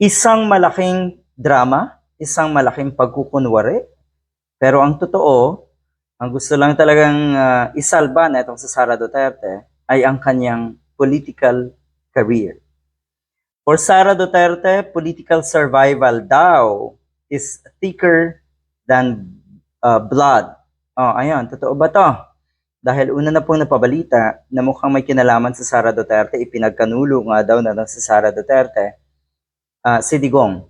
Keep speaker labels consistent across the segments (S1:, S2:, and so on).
S1: isang malaking drama, isang malaking pagkukunwari. Pero ang totoo, ang gusto lang talagang ah, isalba na itong si Sara Duterte ay ang kanyang political career. For Sara Duterte, political survival daw is thicker than uh, blood. Oh, ayun, totoo ba to? Dahil una na pong napabalita na mukhang may kinalaman sa Sara Duterte, ipinagkanulo nga daw na si Sara Duterte, ah, si Digong.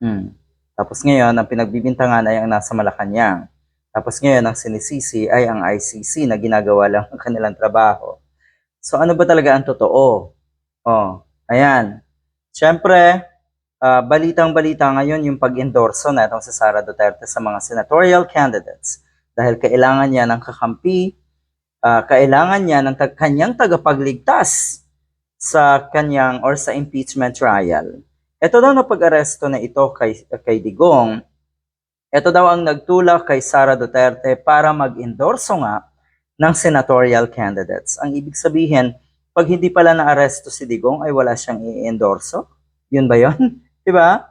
S1: Hmm. Tapos ngayon, ang pinagbibintangan ay ang nasa Malacanang. Tapos ngayon, ang sinisisi ay ang ICC na ginagawa lang ang kanilang trabaho. So ano ba talaga ang totoo? Oh, ayan. Siyempre, ah, balitang-balita ngayon yung pag-endorso na itong si Sara Duterte sa mga senatorial candidates. Dahil kailangan niya ng kakampi, ah, kailangan niya ng tag- kanyang tagapagligtas sa kanyang or sa impeachment trial. Ito daw na pag-aresto na ito kay, kay Digong, ito daw ang nagtulak kay Sara Duterte para mag-endorso nga ng senatorial candidates. Ang ibig sabihin, pag hindi pala na-aresto si Digong ay wala siyang i-endorso. Yun ba yun? Di ba?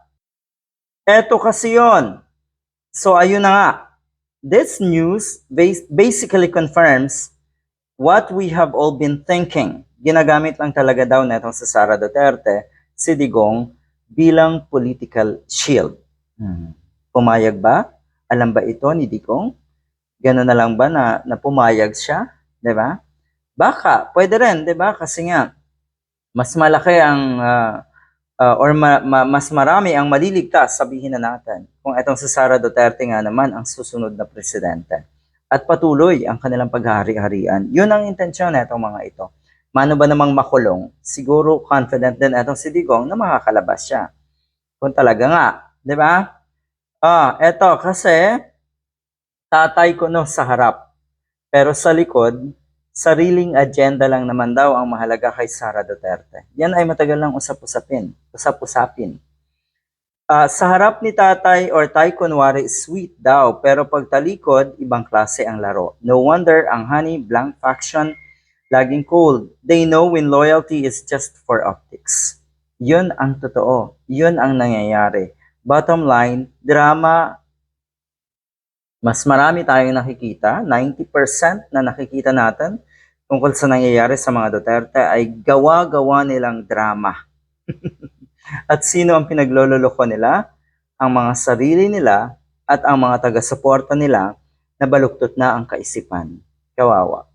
S1: Eto kasi yun. So ayun na nga. This news bas- basically confirms what we have all been thinking. Ginagamit lang talaga daw netong sa Sara Duterte si Digong bilang political shield. Hmm. Pumayag ba? Alam ba ito ni Digong? Ganun na lang ba na, na pumayag siya? ba? Baka, pwede rin, ba? Kasi nga mas malaki ang ah, ah, or ma- ma- mas marami ang maliligtas, sabihin na natin, kung itong si Sara Duterte nga naman ang susunod na presidente. At patuloy ang kanilang paghahari-harian. Yun ang intensyon na itong mga ito. Mano ba namang makulong? Siguro confident din itong si Digong na makakalabas siya. Kung talaga nga, di ba? Ah, eto kasi tatay ko no sa harap. Pero sa likod, sariling agenda lang naman daw ang mahalaga kay Sara Duterte. Yan ay matagal lang usap-usapin, usap-usapin. Ah, sa harap ni tatay or tay kunwari sweet daw, pero pag talikod, ibang klase ang laro. No wonder ang honey blank faction laging cold. They know when loyalty is just for optics. Yun ang totoo. Yun ang nangyayari. Bottom line, drama mas marami tayong nakikita, 90% na nakikita natin tungkol sa nangyayari sa mga Duterte ay gawa-gawa nilang drama. at sino ang pinaglololoko nila? Ang mga sarili nila at ang mga taga-suporta nila na baluktot na ang kaisipan. Kawawa.